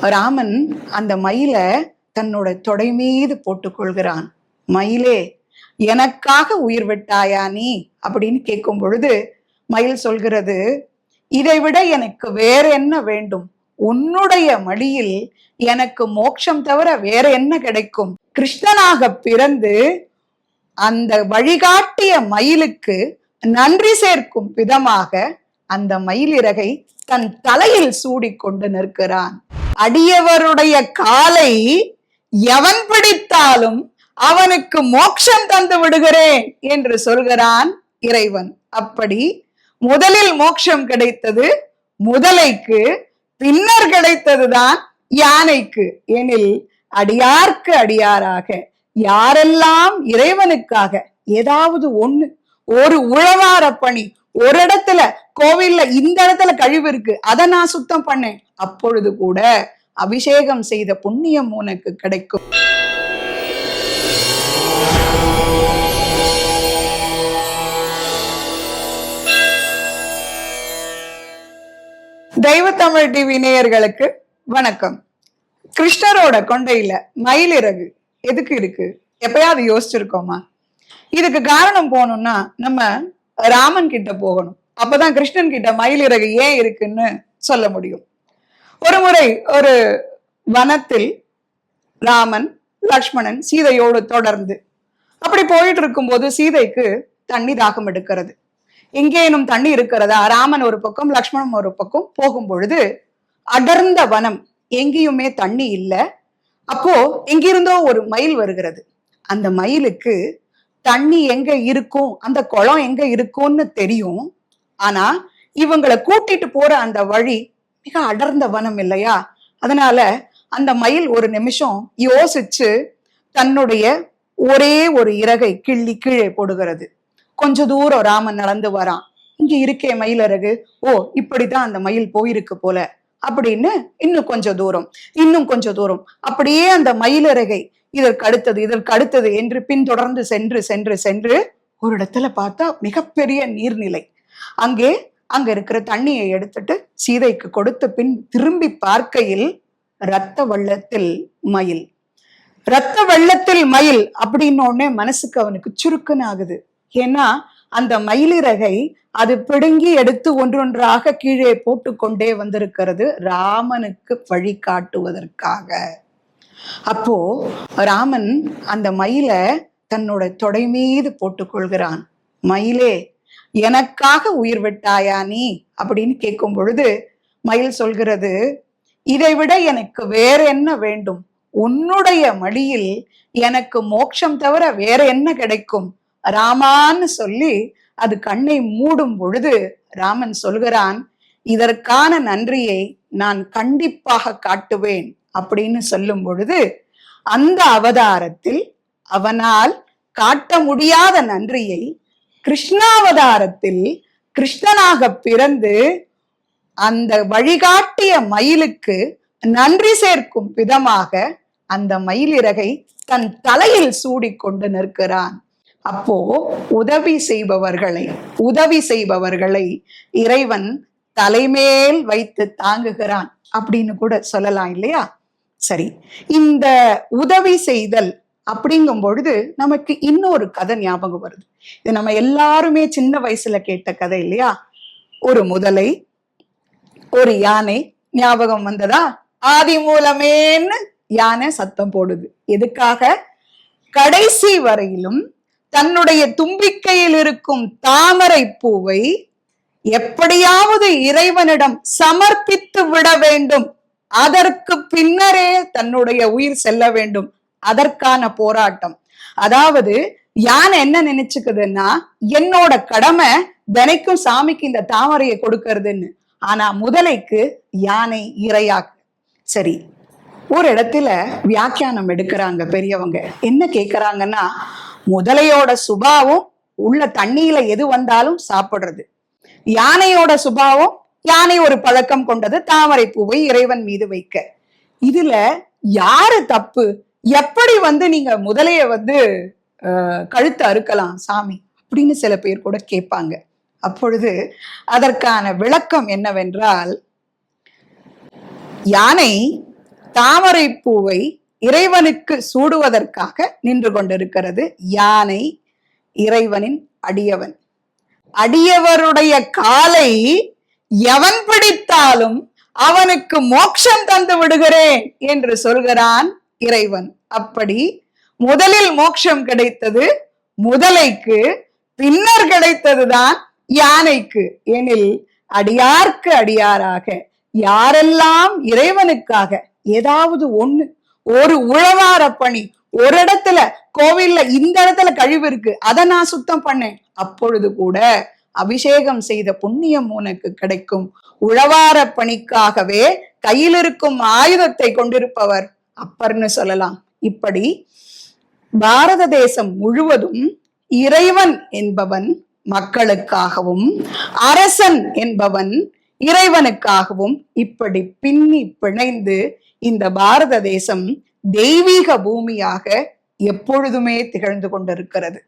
ராமன் அந்த மயிலை தன்னோட தொடை மீது போட்டுக்கொள்கிறான் மயிலே எனக்காக உயிர் விட்டாயா நீ? அப்படின்னு கேட்கும் பொழுது மயில் சொல்கிறது இதைவிட எனக்கு வேற என்ன வேண்டும்? உன்னுடைய மடியில் எனக்கு மோட்சம் தவிர வேற என்ன கிடைக்கும்? கிருஷ்ணனாக பிறந்து அந்த வழிகாட்டிய மயிலுக்கு நன்றி சேர்க்கும் விதமாக அந்த மயிலிறகை தன் தலையில் சூடிக்கொண்டு நிற்கிறான். அடியவருடைய காலை எவன் பிடித்தாலும் அவனுக்கு மோட்சம் தந்து விடுகிறேன் என்று சொல்கிறான் இறைவன். அப்படி முதலில் மோட்சம் கிடைத்தது முதலைக்கு பின்னர் கிடைத்ததுதான் யானைக்கு. எனில் அடியார்க்கு அடியாராக யாரெல்லாம் இறைவனுக்காக ஏதாவது ஒண்ணு ஒரு உழவார பணி ஒரு இடத்துல கோவில்ல இந்த இடத்துல கழிவு இருக்கு அதை நான் சுத்தம் பண்ணேன். அப்பொழுது கூட அபிஷேகம் செய்த புண்ணியம் உனக்கு கிடைக்கும். தெய்வ தமிழ் டிவி நேயர்களுக்கு வணக்கம். கிருஷ்ணரோட கொண்டையில மயிலிறகு எதுக்கு இருக்கு? எப்பயாவது யோசிச்சிருக்கோமா? இதுக்கு காரணம் போகணும்னா நம்ம ராமன் கிட்ட போகணும். அப்பதான் கிருஷ்ணன் கிட்ட மயிலிறகு ஏன் இருக்குன்னு சொல்ல முடியும். ஒரு முறை ஒரு வனத்தில் ராமன் லக்ஷ்மணன் சீதையோடு தொடர்ந்து அப்படி போயிட்டு இருக்கும்போது சீதைக்கு தண்ணி தாகம் எடுக்கிறது. எங்கேனும் தண்ணி இருக்கிறதா? ராமன் ஒரு பக்கம் லக்ஷ்மணன் ஒரு பக்கம் போகும் பொழுது அடர்ந்த வனம் எங்கேயுமே தண்ணி இல்லை. அப்போ எங்கிருந்தோ ஒரு மயில் வருகிறது. அந்த மயிலுக்கு தண்ணி எங்க இருக்கும்? அந்த குளம் எங்க இருக்கும்னு தெரியும். ஆனா இவங்களை கூட்டிட்டு போற அந்த வழி மிக அடர்ந்த வனம் இல்லையா? அதனால அந்த மயில் ஒரு நிமிஷம் யோசிச்சு தன்னுடைய ஒரே ஒரு இறகை கிள்ளி கீழே போடுகிறது. கொஞ்ச தூரம் ராமன் நடந்து வரான். இங்க இருக்கே மயிலறகு ஓ இப்படிதான் அந்த மயில் போயிருக்கு போல. அப்படின்னு இன்னும் கொஞ்சம் தூரம் இன்னும் கொஞ்சம் தூரம். அப்படியே அந்த மயிலறகை இதற்கு அடுத்தது இதற்கு அடுத்தது என்று பின்தொடர்ந்து சென்று சென்று சென்று ஒரு இடத்துல பார்த்தா மிகப்பெரிய நீர்நிலை. அங்கே அங்க இருக்கிற தண்ணியை எடுத்துட்டு சீதைக்கு கொடுத்த பின் திரும்பி பார்க்கையில் இரத்த வெள்ளத்தில் மயில். இரத்த வெள்ளத்தில் மயில் அப்படின்னு உடனே மனசுக்கு அவனுக்கு சுருக்குன்னு ஆகுது. ஏன்னா அந்த மயிலிறகை அது பிடுங்கி எடுத்து ஒன்றொன்றாக கீழே போட்டு கொண்டே வந்திருக்கிறது ராமனுக்கு வழி காட்டுவதற்காக அப்போ ராமன் அந்த மயிலை தன்னோட தொடை மீது போட்டுக்கொள்கிறான் மயிலே எனக்காக உயிர் விட்டாயா நீ? அப்படின்னு கேட்கும் பொழுது மயில் சொல்கிறது இதைவிட எனக்கு வேற என்ன வேண்டும்? உன்னுடைய மடியில் எனக்கு மோட்சம் தவிர வேற என்ன கிடைக்கும்? ராமான்னு சொல்லி அது கண்ணை மூடும் பொழுது ராமன் சொல்கிறான் இதற்கான நன்றியை நான் கண்டிப்பாக காட்டுவேன். அப்படின்னு சொல்லும் பொழுது அந்த அவதாரத்தில் அவனால் காட்ட முடியாத நன்றியை கிருஷ்ணாவதாரத்தில் கிருஷ்ணனாக பிறந்து அந்த வழிகாட்டிய மயிலுக்கு நன்றி சேர்க்கும் விதமாக அந்த மயிலிறகை தன் தலையில் சூடிக்கொண்டு நிற்கிறான். அப்போ உதவி செய்பவர்களை உதவி செய்பவர்களை இறைவன் தலைமேல் வைத்து தாங்குகிறான் அப்படின்னு கூட சொல்லலாம் இல்லையா? சரி இந்த உதவி செய்தல் அப்படிங்கும் பொழுது நமக்கு இன்னொரு கதை ஞாபகம் வருது. இது நம்ம எல்லாருமே சின்ன வயசுல கேட்ட கதை இல்லையா? ஒரு முதலை ஒரு யானை ஞாபகம் வந்ததா? ஆதி மூலமேன்னு யானை சத்தம் போடுது. எதுக்காக? கடைசி வரையிலும் தன்னுடைய தும்பிக்கையில் இருக்கும் தாமரை பூவை எப்படியாவது இறைவனிடம் சமர்ப்பித்து விட வேண்டும் அதற்கு பின்னரே தன்னுடைய உயிர் செல்ல வேண்டும். அதற்கான போராட்டம். அதாவது யானை என்ன நினைச்சுக்குதுன்னா என்னோட கடமை தினைக்கும் சாமிக்கு இந்த தாமரையை கொடுக்கறதுன்னு. ஆனா முதலைக்கு யானை இரையாக்கு. சரி ஒரு இடத்துல வியாக்கியானம் எடுக்கிறாங்க பெரியவங்க. என்ன கேக்குறாங்கன்னா முதலையோட சுபாவம் உள்ள தண்ணியில எது வந்தாலும் சாப்பிடுறது. யானையோட சுபாவம் யானை ஒரு பழக்கம் கொண்டது தாமரை பூவை இறைவன் மீது வைக்க. இதுல யாரு தப்பு? எப்படி வந்து நீங்க முதலைய வந்து அஹ், அறுக்கலாம் சாமி? அப்படின்னு சில பேர் கூட கேட்பாங்க. அப்பொழுது அதற்கான விளக்கம் என்னவென்றால் யானை தாமரை பூவை இறைவனுக்கு சூடுவதற்காக நின்று கொண்டிருக்கிறது. யானை இறைவனின் அடியவன். அடியவருடைய காலை எவன் பிடித்தாலும் அவனுக்கு மோட்சம் தந்து விடுகிறேன் என்று சொல்கிறான் இறைவன். அப்படி முதலில் மோட்சம் கிடைத்தது முதலைக்கு பின்னர் கிடைத்ததுதான் யானைக்கு. எனில் அடியார்க்கு அடியாராக யாரெல்லாம் இறைவனுக்காக ஏதாவது ஒண்ணு ஒரு உழவார பணி ஒரு இடத்துல கோவில்ல இந்த இடத்துல கழிவு இருக்கு அதை நான் சுத்தம் பண்ணேன். அப்பொழுது கூட அபிஷேகம் செய்த புண்ணியம் உனக்கு கிடைக்கும். உழவார பணிக்காகவே கையில் இருக்கும் ஆயுதத்தை கொண்டிருப்பவர் அப்பர்னு சொல்லலாம். இப்படி பாரத தேசம் முழுவதும் இறைவன் என்பவன் மக்களுக்காகவும் அரசன் என்பவன் இறைவனுக்காகவும் இப்படி பின்னி பிணைந்து இந்த பாரத தேசம் தெய்வீக பூமியாக எப்பொழுதுமே திகழ்ந்து கொண்டிருக்கிறது.